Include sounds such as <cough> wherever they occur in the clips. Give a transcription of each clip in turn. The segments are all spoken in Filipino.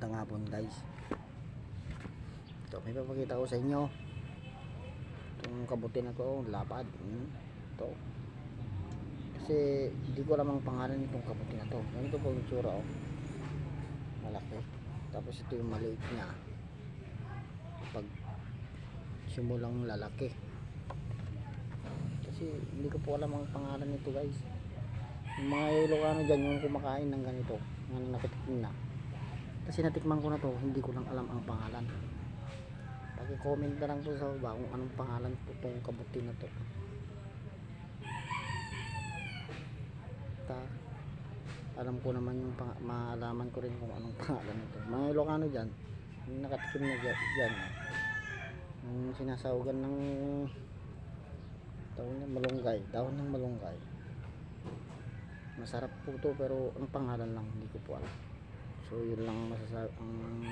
Magandang hapon guys. Ito, may papakita ko sa inyo. Itong kabuti na to, lapad. Hmm. Ito. Kasi hindi ko alam ang pangalan nitong kabuti na to. Ganito po yung tsura oh. Malaki. Tapos ito yung maliit niya. Pag simulang lalaki. Kasi hindi ko po alam ang pangalan nito guys. Yung mga Ilocano dyan yung kumakain ng ganito. Na. Kasi natikman ko na to, hindi ko lang alam ang pangalan. Paki-comment na lang po sa baba kung anong pangalan po tong kabuti na to. Ta alam ko naman yung maalaman ko rin kung anong pangalan nito. Mga Ilocano dyan, yung nakatikim na dyan, dyan yung sinasawagan ng tawag na malunggay, dahon ng malunggay. Masarap po to pero ang pangalan lang hindi ko po alam. So yun lang masasabi ang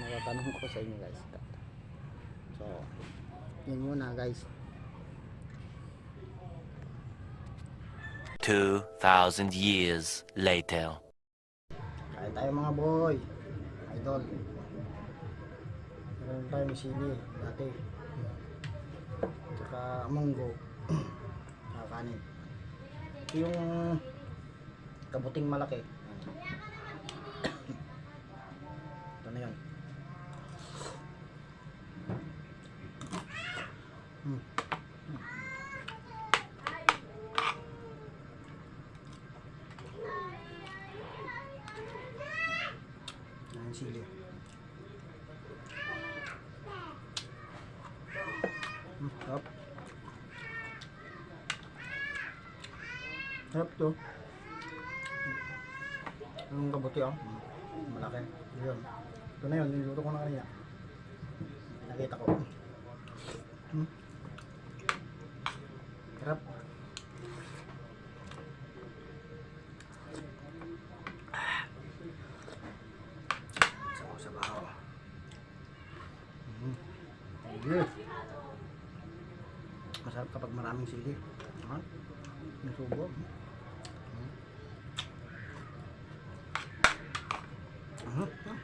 natatanong ko sa inyo guys. So yun muna guys. 2,000 years later. Kain tayo mga boy. Idol. Meron tayong sili dati. Tsaka munggo. <clears throat> Tsaka kanin. Yung kabuting malaki. Na yun. Hmm. Yan yung sili. Hmm, sarap. Sarap to. Yung kabuti oh. Hmm, Malaki. Yun. Ito na yun. Niluto ko na kanina. Nakita ko. Hmm. Sarap. Sabaw, sabaw. Mm. Yes. Masarap kapag maraming sili. Ha? Yung subo. Mm. Aha. Mm.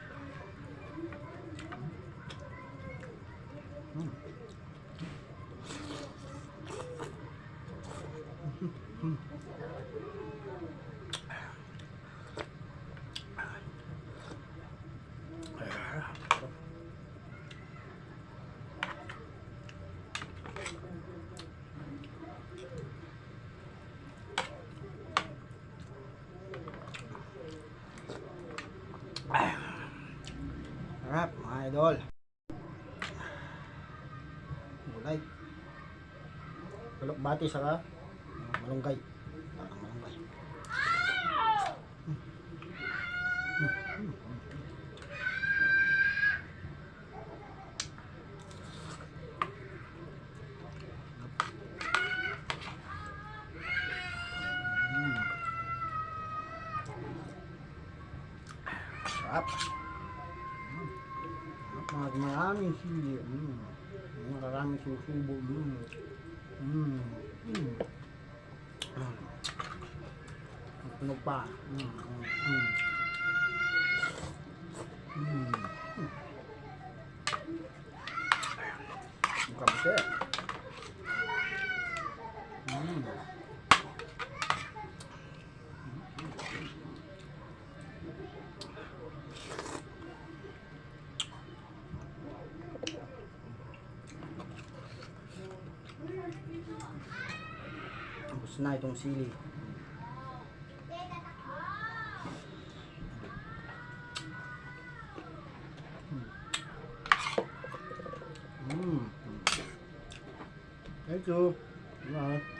Sarap, mga idol. Gulay. Balok-bati saka uh, malunggay. Ah, malunggay. Mm. Sarap. Mag maraming sili. Mm. Maraming susubo. Mm. Mm. Mm. Mm. Tunog pa. Mm. Mm. Mm. Mm. Kamse. Mm. Tapos na itong sili. Mm. Thank you. Bye.